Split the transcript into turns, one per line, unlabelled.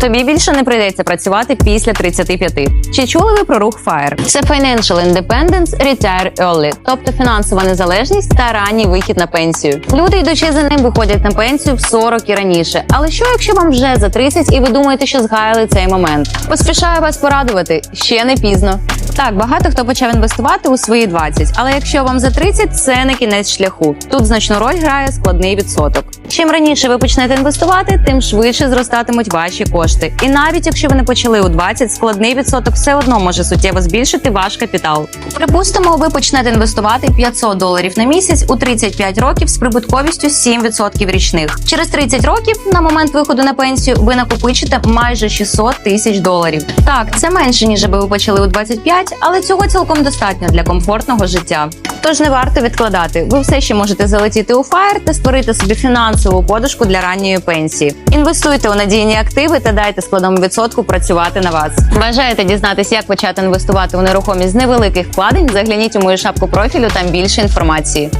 Тобі більше не прийдеться працювати після 35. Чи чули ви про рух FIRE? Це Financial Independence Retire Early, тобто фінансова незалежність та ранній вихід на пенсію. Люди, йдучи за ним, виходять на пенсію в 40 і раніше. Але що, якщо вам вже за 30 і ви думаєте, що згаяли цей момент? Поспішаю вас порадувати, ще не пізно. Так, багато хто почав інвестувати у свої 20, але якщо вам за 30, це не кінець шляху. Тут значну роль грає складний відсоток. Чим раніше ви почнете інвестувати, тим швидше зростатимуть ваші кошти. І навіть якщо ви не почали у 20, складний відсоток все одно може суттєво збільшити ваш капітал. Припустимо, ви почнете інвестувати 500 доларів на місяць у 35 років з прибутковістю 7% річних. Через 30 років, на момент виходу на пенсію, ви накопичите майже 600 тисяч доларів. Так, це менше ніж аби ви почали у 25, але цього цілком достатньо для комфортного життя. Тож не варто відкладати. Ви все ще можете залетіти у фаєр та створити собі фінансову подушку для ранньої пенсії. Інвестуйте у надійні активи та дайте складному відсотку працювати на вас. Бажаєте дізнатися, як почати інвестувати у нерухомість з невеликих вкладень? Загляніть у мою шапку профілю. Там більше інформації.